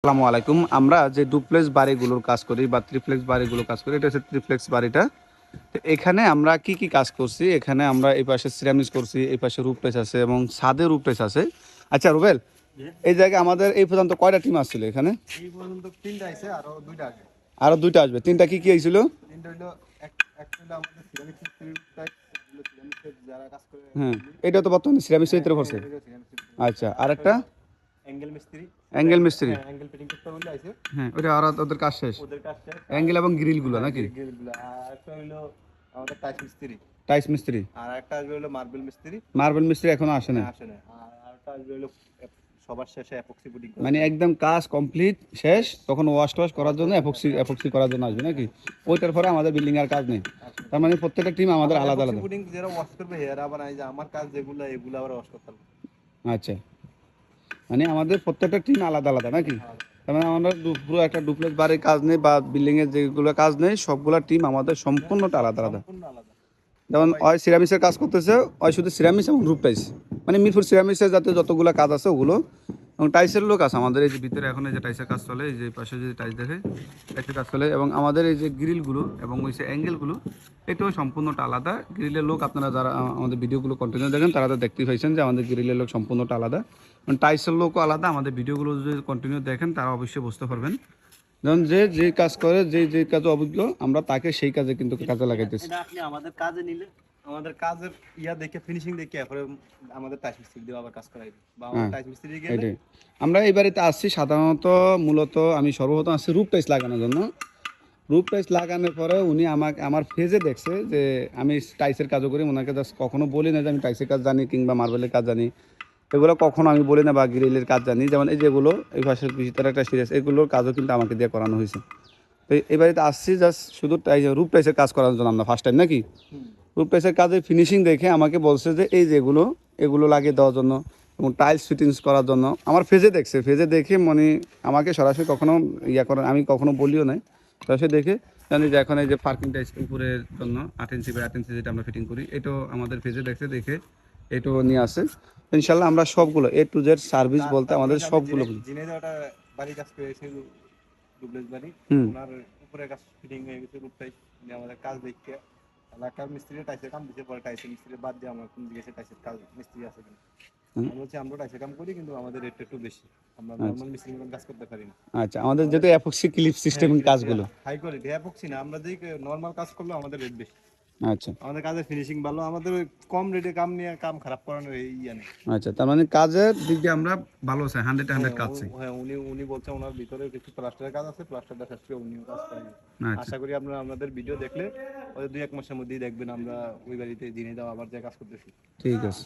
আসসালামু আলাইকুম। আমরা যে ডুপ্লেক্স বাড়িগুলোর কাজ করি বা ত্রিপ্লেক্স বাড়িগুলোর কাজ করি এটা হচ্ছে ত্রিপ্লেক্স বাড়িটা। তো এখানে আমরা কি কি কাজ করছি? এখানে আমরা এই পাশে সিরামিক্স করছি এই পাশে রূপ টাইস আছে এবং ছাদে রূপ টাইস আছে। আচ্ছা রুবেল এই জায়গায় আমাদের এই পর্যন্ত কয়টা টিম আসছিল এখানে? এই পর্যন্ত তিনটা আছে আরও দুইটা আছে আরও দুইটা আসবে। তিনটা কি কি হয়েছিল তিনটা হইল একটা হইল আমাদের সিরামিক্স টাইপ এগুলো যারা কাজ করে হ্যাঁ এটা তো বর্তমানে সিরামিক্স ভিতরে পড়ছে আচ্ছা আর একটা অ্যাঙ্গেল মিস্ত্রি অ্যাঙ্গেল মিস্ত্রি অ্যাঙ্গেল ফিটিং করতে বলে আছে হ্যাঁ ওটা আর ওদের কাজ শেষ। ওদের কাজ শেষ। অ্যাঙ্গেল এবং গ্রিলগুলো নাকি? গ্রিলগুলো আর একটা হইল আমাদের টাইস মিস্ত্রি টাইস মিস্ত্রি আর একটা আসবে হইল মার্বেল মিস্ত্রি মার্বেল মিস্ত্রি এখনও আসে না আসে না আর আসবে হইল সবার শেষে অ্যাপক্সি পুডিং মানে একদম কাজ কমপ্লিট শেষ তখন ওয়াশ টোয়াশ করার জন্য অ্যাপক্সি অ্যাপক্সি করার জন্য আসবে নাকি? ওইটার পরে আমাদের বিল্ডিং এর কাজ নেই। তার মানে প্রত্যেকটা টিম আমাদের আলাদা আলাদা। পুডিং যারা ওয়াশ করবে হেয়ার আবার আমার কাজ যেগুলো এগুলো আবার ওয়াশ করতে হবে। আচ্ছা। মানে আমাদের প্রত্যেকটা টিম আলাদা আলাদা, নাকি? তার মানে আমাদের পুরো একটা ডুপ্লেক্স বাড়ির কাজ নেই বা বিল্ডিং এর যেগুলো কাজ নেই, সবগুলা টিম আমাদের সম্পূর্ণটা আলাদা আলাদা। যেমন হয় সিরামিক্সের কাজ করতেছে, ওই শুধু সিরামিক্স এবং রূপ পাইছে মানে মিরপুর সিরামিক্সের যাতে যতগুলো কাজ আছে ওগুলো এবং টাইসের লোক আছে। আমাদের এই যে ভিতরে এখন এই যে টাইসের কাজ চলে, এই যে পাশে যে টাইস দেখে, টাইসের কাজ চলে এবং আমাদের এই যে গ্রিলগুলো এবং ওই যে অ্যাঙ্গেলগুলো, এটাও সম্পূর্ণটা আলাদা। গ্রিলের লোক আপনারা যারা আমাদের ভিডিওগুলো কন্টিনিউ দেখেন, তারা তো দেখতেই পাইছেন যে আমাদের গ্রিলের লোক সম্পূর্ণটা আলাদা। এবং টাইসের লোকও আলাদা, আমাদের ভিডিওগুলো যদি কন্টিনিউ দেখেন, তারা অবশ্যই বুঝতে পারবেন। যেমন যে যে কাজ করে যে যে কাজে অভিজ্ঞ, আমরা তাকে সেই কাজে কিন্তু কাজে লাগাইতেছি। আপনি আমাদের কাজে নিলে আমাদের কাজের ইয়া দেখে ফিনিশিং দেখে এরপরে আমাদের টাইস মিস্ত্রি দিয়ে আবার কাজ করাই। টাইস মিস্ত্রি গেলে আমরা এই বাড়িতে আসছি সাধারণত মূলত আমি সর্বপ্রথম আসছি রূপ টাইস লাগানোর জন্য। রূপ টাইস লাগানোর পরে উনি আমাকে আমার ফেজে দেখছে যে আমি টাইসের কাজও করি ওনাকে জাস্ট কখনো বলি না যে আমি টাইসের কাজ জানি কিংবা মার্বেলের কাজ জানি। এগুলো কখনো আমি বলি না বা গ্রিলের কাজ জানি। যেমন এই যেগুলো এই পাশের ভিতরে একটা সিরিয়াস এগুলোর কাজও কিন্তু আমাকে দিয়ে করানো হয়েছে। তো এই বাড়িতে আসছি জাস্ট শুধু টাইস রূপ টাইসের কাজ করার জন্য আমরা ফার্স্ট টাইম নাকি? টাইসের কাজের ফিনিশিং দেখে আমাকে বলছে যে এই যেগুলো এগুলো লাগিয়ে দেওয়ার জন্য এবং টাইলস ফিটিংস করার জন্য। আমার ফেজে দেখছে ফেজে দেখে মানে আমাকে সরাসরি কখনো ইয়া করেন আমি কখনো বলিও নাই। সরাসরি দেখে জানি যে এখন এই যে পার্কিং টাইলস উপরের জন্য আট ইঞ্চি বা আট ইঞ্চি যেটা আমরা ফিটিং করি এটাও আমাদের ফেজে দেখছে দেখে এটাও নিয়ে আসে। ইনশাল্লাহ আমরা সবগুলো এ টু জেড সার্ভিস বলতে আমাদের সবগুলো জিনে ওটা বাড়ি কাজ করেছে ডুপ্লেস বাড়ি। হুম। ওনার উপরে কাজ ফিটিং হয়ে গেছে রূপটাই আমাদের কাজ দেখে এলাকার মিস্ত্রি টাইসের কাম পরে টাইসের মিস্ত্রি বাদ দিয়ে আমার কোন দিকে টাইসের কাজ মিস্ত্রি আছে কিনা। হুম। আমি বলছি আমরা টাইসের কাম করি কিন্তু আমাদের রেটটা একটু বেশি। আমরা নর্মাল মিস্ত্রি মতন কাজ করতে পারি না। আচ্ছা আমাদের যেহেতু অ্যাপক্সি ক্লিপ সিস্টেম কাজগুলো। হাই কোয়ালিটি না আমরা যে নর্মাল কাজ করলে আমাদের রেট বেশি। আচ্ছা। আমাদের কাজের ফিনিশিং ভালো আমাদের ওই কম রেটে কাম নিয়ে কাম খারাপ করানোর এই ইয়া নেই। আচ্ছা তার মানে কাজের দিক দিয়ে আমরা ভালো আছে হান্ড্রেড হান্ড্রেড কাজ চাই হ্যাঁ উনি উনি বলছে ওনার ভিতরে কিছু প্লাস্টারের কাজ আছে প্লাস্টারটা শেষ করে উনিও কাজ করেন। আচ্ছা। আশা করি আপনারা আমাদের ভিডিও দেখলে ওই দুই এক মাসের মধ্যেই দেখবেন আমরা ওই বাড়িতে দিনে দাও আবার যে কাজ করতেছি। ঠিক আছে।